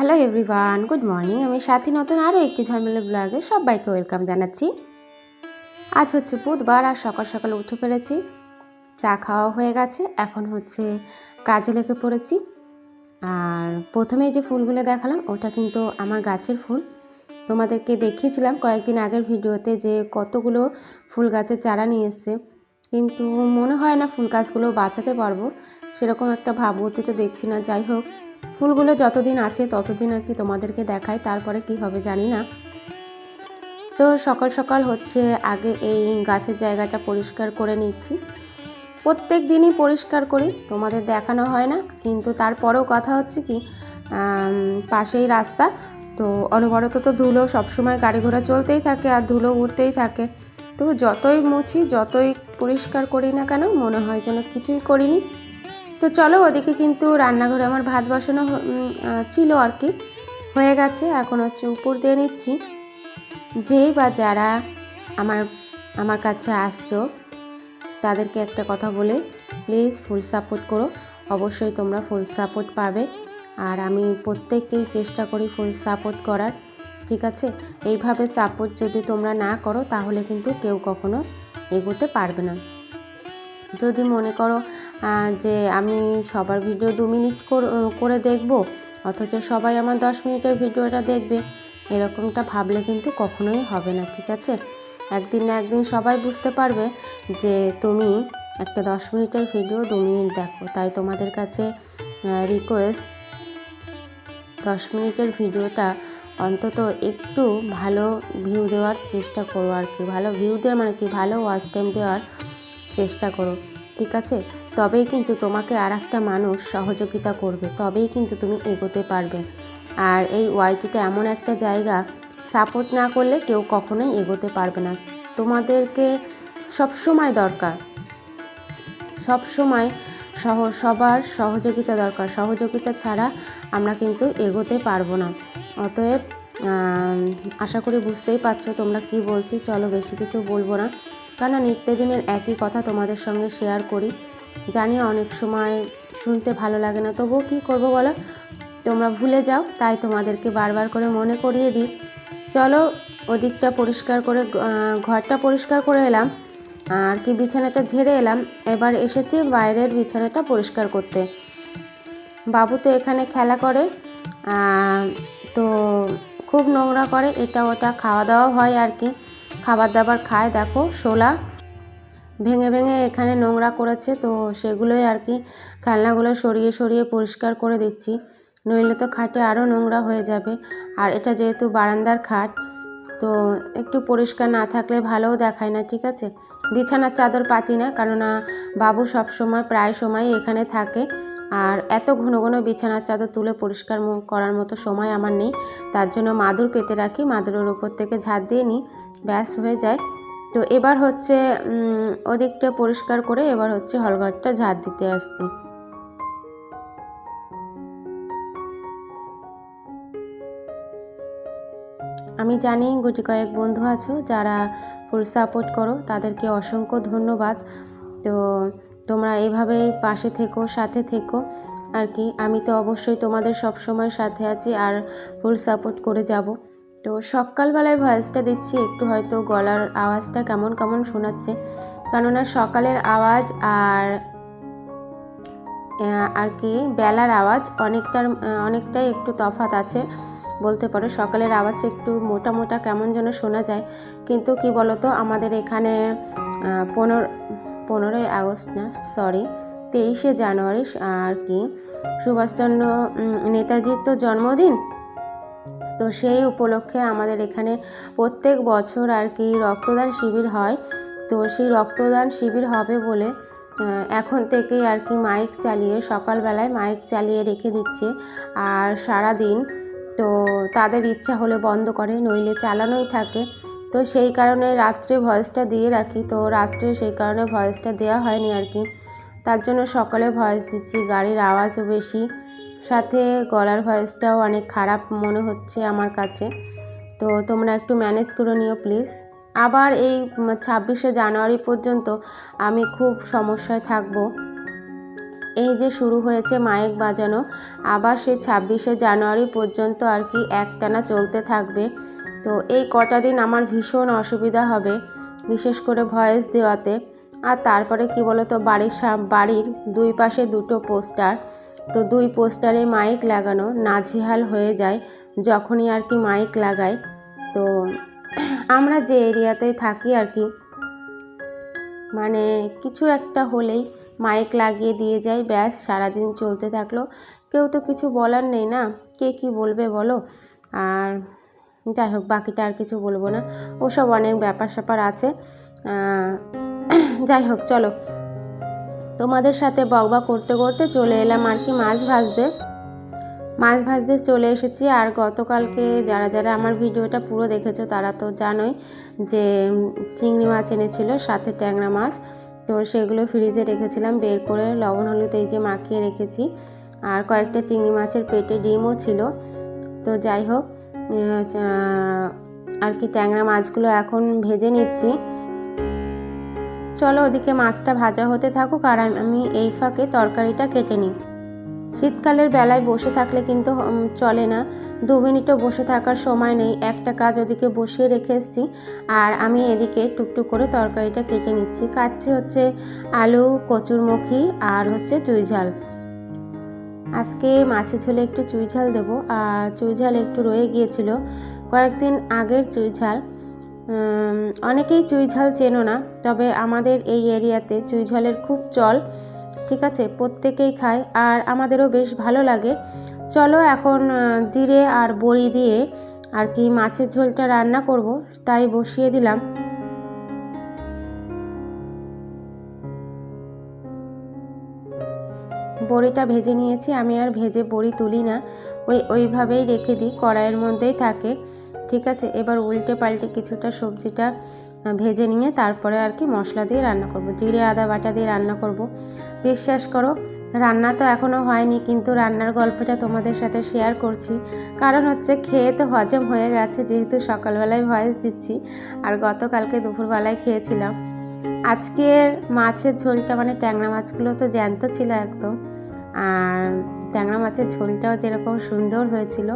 Hello everyone good morning আমি সাথী নতুন আরও একটি ঝামেলা ব্লগে সবাইকে ওয়েলকাম জানাচ্ছি। আজ হচ্ছে বুধবার আর সকাল সকাল উঠে পেরেছি চা খাওয়া হয়ে গেছে, এখন হচ্ছে কাজে লেগে পড়েছি। আর প্রথমে যে ফুলগুলো দেখালাম, ওটা কিন্তু আমার গাছের ফুল। তোমাদেরকে দেখিয়েছিলাম কয়েকদিন আগের ভিডিওতে যে কতগুলো ফুল গাছের চারা নিয়ে এসছে। কিন্তু মনে হয় না ফুল গাছগুলো বাঁচাতে পারব, সেরকম একটা ভাবতে ভাবগতিতে দেখছি না। যাই হোক ফুলগুলো যতদিন আছে, ততদিন আর কি তোমাদেরকে দেখায় তারপরে কি হবে জানি না। তো সকাল সকাল হচ্ছে আগে এই গাছের জায়গাটা পরিষ্কার করে নিচ্ছি। প্রত্যেক দিনই পরিষ্কার করি, তোমাদের দেখানো হয় না, কিন্তু তারপরেও কথা হচ্ছে কি পাশেই রাস্তা, তো অনবরত তো ধুলো সবসময় গাড়ি ঘোড়া চলতেই থাকে আর ধুলো উঠতেই থাকে। তো যতই মুছি, যতই পরিষ্কার করি না কেন, মনে হয় যেন কিছুই করিনি। তো চলো ওদিকে কিন্তু রান্নাঘরে আমার ভাত বসানো ছিল আর কি। হয়ে গেছে, এখন হচ্ছে উপর দিয়ে নিচ্ছি। যেই বা যারা আমার আমার কাছে আসছো, তাদেরকে একটা কথা বলে, প্লিজ ফুল সাপোর্ট করো। অবশ্যই তোমরা ফুল সাপোর্ট পাবে। আর আমি প্রত্যেককেই চেষ্টা করি ফুল সাপোর্ট করার, ঠিক আছে? এইভাবে সাপোর্ট যদি তোমরা না করো, তাহলে কিন্তু কেউ কখনো এগোতে পারবে না। যদি মনে করো যে আমি সবার ভিডিও দু মিনিট কর- দেখব, অথচ সবাই আমার দশ মিনিটের ভিডিওটা দেখবে, এরকমটা ভাবলে কিন্তু কখনোই হবে না, ঠিক আছে? একদিন না একদিন সবাই বুঝতে পারবে যে তুমি একটা দশ মিনিটের ভিডিও দু মিনিট দেখো। তাই তোমাদের কাছে রিকোয়েস্ট দশ মিনিটের ভিডিওটা অন্তত একটু ভালো ভিউ দেওয়ার চেষ্টা করো আর কি। ভালো ভিউ দেওয়ার মানে কি? ভালো ওয়াচ টাইম দেওয়ার চেষ্টা করো, ঠিক আছে? তবেই কিন্তু তোমাকে আর একটা মানুষ সহযোগিতা করবে, তবেই কিন্তু তুমি এগোতে পারবে। আর এই ওয়াইটিটা এমন একটা জায়গা, সাপোর্ট না করলে কেউ কখনোই এগোতে পারবে না। তোমাদেরকে সব সময় দরকার সব সময় সহ, সবার সহযোগিতা দরকার। সহযোগিতা ছাড়া আমরা কিন্তু এগোতে পারব না। অতএব আশা করি বুঝতেই পারছ তোমরা কি বলছি। চলো বেশি কিছু বলব না। কেননা নিত্যদিনের একই কথা তোমাদের সঙ্গে শেয়ার করি? জানি অনেক সময় শুনতে ভালো লাগে না, তবুও কী করব বলো? তোমরা ভুলে যাও, তাই তোমাদেরকে বারবার করে মনে করিয়ে দিই। চলো ওদিকটা পরিষ্কার করে ঘরটা পরিষ্কার করে এলাম। আর কি বিছানাটা ঝেড়ে এলাম, এবার এসেছি বাইরের বিছানাটা পরিষ্কার করতে। বাবু তো এখানে খেলা করে তো খুব নোংরা করে, এটা ওটা খাওয়া দাওয়া হয় আর কি। খাবার দাবার খায়, দেখো, শোলা। ভেঙে ভেঙে এখানে নোংরা করেছে, তো সেগুলোই আর কি খেলনাগুলো সরিয়ে সরিয়ে পরিষ্কার করে দিচ্ছি। নইলে তো খাটে আরও নোংরা হয়ে যাবে। আর এটা যেহেতু বারান্দার খাট, তো একটু পরিষ্কার না থাকলে ভালোও দেখায় না, ঠিক আছে? বিছানার চাদর পাতি না, কেননা বাবু সব সময় প্রায় সময় এখানে থাকে। আর এত ঘন ঘন বিছানার চাদর তুলে পরিষ্কার করার মতো সময় আমার নেই। তার জন্য মাদুর পেতে রাখি, মাদুরের উপর থেকে ঝাড় দিয়ে নিই। ব্যাস হয়ে যায়। তো এবার হচ্ছে ওদিকটা পরিষ্কার করে এবার হচ্ছে হলঘরটা ঝাড় দিতে আসছি। আমি জানি গুটি কয়েক বন্ধু আছো, যারা ফুল সাপোর্ট করো, তাদেরকে অসংখ্য ধন্যবাদ। তো তোমরা এভাবেই পাশে থেকো, সাথে থেকো আর কি। আমি তো অবশ্যই তোমাদের সব সময় সাথে আছি আর ফুল সাপোর্ট করে যাব। তো সকালবেলায় ভয়েসটা দিচ্ছি, একটু হয়তো গলার আওয়াজটা কেমন কেমন শোনাচ্ছে। কেননা সকালের আওয়াজ আর আর কি, বেলার আওয়াজ অনেকটার অনেকটাই একটু তফাৎ আছে বলতে পারো। সকালের আওয়াজ একটু মোটা মোটা কেমন যেন শোনা যায়। কিন্তু কি বলতো, আমাদের এখানে পনেরো, পনেরোই আগস্ট না সরি তেইশে জানুয়ারি, আর কি, সুভাষচন্দ্র নেতাজির তো জন্মদিন। তো সেই উপলক্ষে আমাদের এখানে প্রত্যেক বছর আর কি রক্তদান শিবির হয়। তো সেই রক্তদান শিবির হবে বলে এখন থেকেই আর কি মাইক চালিয়ে, সকালবেলায় মাইক চালিয়ে রেখে দিচ্ছে। আর সারা দিন তো তাদের ইচ্ছা হলে বন্ধ করে, নইলে চালানোই থাকে। তো সেই কারণে রাত্রে ভয়েসটা দিয়ে রাখি। তো রাত্রে সেই কারণে ভয়েসটা দেওয়া হয়নি আর কি। তার জন্য সকালে ভয়েস দিচ্ছি, গাড়ির আওয়াজও বেশি। সাথে গলার ভয়েসটাও অনেক খারাপ মনে হচ্ছে আমার কাছে। তো তোমরা একটু ম্যানেজ করে নিও প্লিজ। আবার এই ছাব্বিশে জানুয়ারি পর্যন্ত আমি খুব সমস্যায় থাকব। এই যে শুরু হয়েছে মাইক বাজানো, আবার সে ছাব্বিশে জানুয়ারি পর্যন্ত আর কি একটানা চলতে থাকবে। তো এই কটা দিন আমার ভীষণ অসুবিধা হবে, বিশেষ করে ভয়েস দেওয়াতে। আর তারপরে কি বলতো, বাড়ির বাড়ির দুই পাশে দুটো পোস্টার। তো দুই পোস্টারে মাইক লাগানো নাজেহাল হয়ে যায়, যখনই আর কি মাইক লাগায়। তো আমরা যে এরিয়াতে থাকি আর কি মানে কিছু একটা হলেই মাইক লাগিয়ে দিয়ে যায় ব্যাস সারাদিন চলতে থাকল। কেউ তো কিছু বলার নেই না, কে কি বলবে বলো? আর যাই হোক, বাকিটা আর কিছু বলব না। ওসব অনেক ব্যাপার স্যাপার আছে যাই হোক, চলো। তোমাদের সাথে বকবা করতে করতে চলে এলাম আর কি মাছ ভাজতে। মাছ ভাজতে চলে এসেছি আর গতকালকে যারা যারা আমার ভিডিওটা পুরো দেখেছ তারা তো জানোই যে চিংড়ি মাছ এনেছিল, সাথে ট্যাংরা মাছ। তো সেগুলো ফ্রিজে রেখেছিলাম, বের করে লবণ, হলুদ এই যে মাখিয়ে রেখেছি। আর কয়েকটা চিংড়ি মাছের পেটে ডিমও ছিল। তো যাই হোক আর কি ট্যাংরা মাছগুলো এখন ভেজে নিচ্ছি। চলো ওদিকে মাছটা ভাজা হতে থাকুক আর আমি এই ফাঁকে তরকারিটা কেটে নিই। শীতকালের বেলায় বসে থাকলে কিন্তু চলে না। দু মিনিটও বসে থাকার সময় নেই। একটা কাজ ওদিকে বসিয়ে রেখে এসেছি আর আমি এদিকে টুকটুক করে তরকারিটা কেটে নিচ্ছি। কাটছি হচ্ছে আলু কচুরমুখী আর হচ্ছে চুই ঝাল। আজকে মাছের ঝোলে একটু চুই ঝাল দেবো। আর চুই ঝাল একটু রয়ে গিয়েছিল। কয়েকদিন আগের চুই ঝাল। অনেকেই চুই ঝাল চেনো না, তবে আমাদের এই এরিয়াতে চুই ঝালের খুব চল, ঠিক আছে? প্রত্যেকেই খায় আর আমাদেরও বেশ ভালো লাগে। চলো এখন জিরে আর বড়ি দিয়ে আর কি মাছের ঝোলটা রান্না করব, তাই বসিয়ে দিলাম। বড়িটা ভেজে নিয়েছি, আমি আর ভেজে বড়ি তুলি না, ওই, ওইভাবেই রেখে দিই, কড়াইয়ের মধ্যেই থাকে। ঠিক আছে, এবার উল্টে পাল্টে কিছুটা সবজিটা ভেজে নিয়ে তারপরে আর কি মশলা দিয়ে রান্না করব। জিরে, আদা বাটা দিয়ে রান্না করব। বিশ্বাস করো, রান্না তো এখনও হয়নি, কিন্তু রান্নার গল্পটা তোমাদের সাথে শেয়ার করছি। কারণ হচ্ছে খেয়ে তো হজম হয়ে গেছে, যেহেতু সকালবেলায় ভয়েস দিচ্ছি, আর গতকালকে দুপুরবেলায় খেয়েছিলাম। আজকের মাছের ঝোলটা মানে ট্যাংরা মাছগুলো তো জ্যান্ত ছিল একদম, আর ট্যাংরা মাছের ঝোলটাও যেরকম সুন্দর হয়েছিল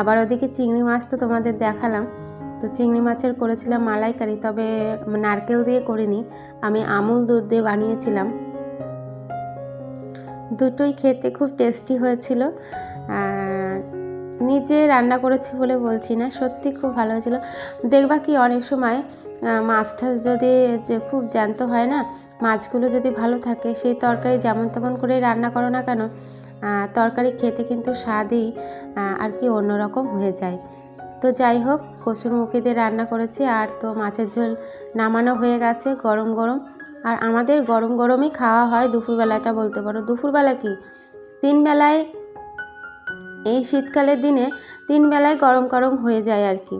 আবার ওদিকে চিংড়ি মাছ তো তোমাদের দেখালাম। তো চিংড়ি মাছের করেছিলাম মালাইকারি, তবে নারকেল দিয়ে করিনি। আমি আমুল দুধ দিয়ে বানিয়েছিলাম। দুটোই খেতে খুব টেস্টি হয়েছিল। নিজে রান্না করেছি বলে বলছি না, সত্যি খুব ভালো হয়েছিল। দেখবা কি, অনেক সময় মাছ টাছ যদি যে খুব জ্যান্ত হয় না, মাছগুলো যদি ভালো থাকে, সেই তরকারি যেমন তেমন করেই রান্না করো না কেন তরকারি খেতে কিন্তু স্বাদই আর কি অন্যরকম হয়ে যায়। তো যাই হোক কচুরমুখী দিয়ে রান্না করেছি, আর তো মাছের ঝোল নামানো হয়ে গেছে গরম গরম। আর আমাদের গরম গরমই খাওয়া হয় দুপুরবেলাটা বলতে পারো। দুপুরবেলা কি? তিন বেলায় এই শীতকালের দিনে তিন বেলায় গরম গরম হয়ে যায় আর কি।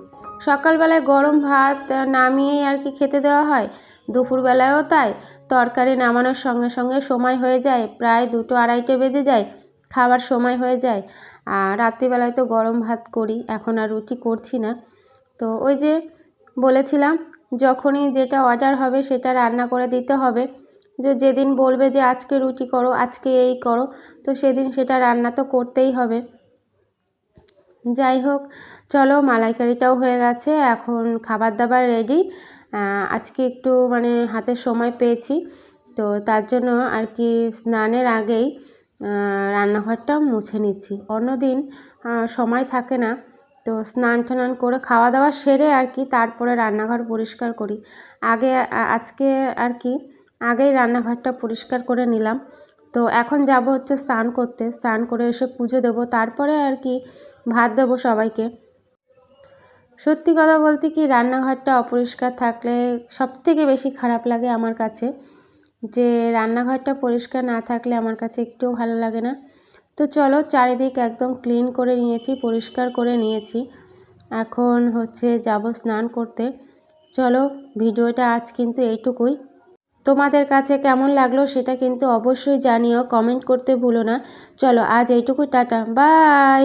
সকালবেলায় গরম ভাত নামিয়েই আর কি খেতে দেওয়া হয়, দুপুরবেলায়ও তাই। তরকারি নামানোর সঙ্গে সঙ্গে সময় হয়ে যায়, প্রায় দুটো আড়াইটে বেজে যায়। খাবার সময় হয়ে যায়। আর রাত্রিবেলায় তো গরম ভাত করি, এখন আর রুটি করছি না। তো ওই যে বলেছিলাম, যখনই যেটা অর্ডার হবে সেটা রান্না করে দিতে হবে। যে যেদিন বলবে যে আজকে রুটি করো, আজকে এই করো, তো সেদিন সেটা রান্না তো করতেই হবে। যাই হোক, চলো মালাইকারিটাও হয়ে গেছে, এখন খাবার দাবার রেডি আজকে একটু মানে হাতে সময় পেয়েছি, তো তার জন্য আর কি স্নানের আগেই রান্নাঘরটা মুছে নিচ্ছি। অন্যদিন সময় থাকে না, তো স্নান টান করে খাওয়া দাওয়া সেরে আর কি তারপরে রান্নাঘর পরিষ্কার করি। আগে আজকে আর কি আগেই রান্নাঘরটা পরিষ্কার করে নিলাম। তো এখন যাব হচ্ছে স্নান করতে। স্নান করে এসে পুজো দেবো। তারপরে আর কি ভাত দেবো সবাইকে। সত্যি কথা বলতে কি, রান্নাঘরটা অপরিষ্কার থাকলে সব থেকে বেশি খারাপ লাগে আমার কাছে। যে রান্নাঘরটা পরিষ্কার না থাকলে আমার কাছে একটুও ভালো লাগে না। তো চলো চারিদিক একদম ক্লিন করে নিয়েছি, পরিষ্কার করে নিয়েছি। এখন হচ্ছে যাব স্নান করতে। চলো ভিডিওটা আজ কিন্তু এইটুকুই। তোমাদের কাছে কেমন লাগল সেটা কিন্তু অবশ্যই জানিও কমেন্ট করতে ভুলো না। চলো আজ এইটুকু টাটা বাই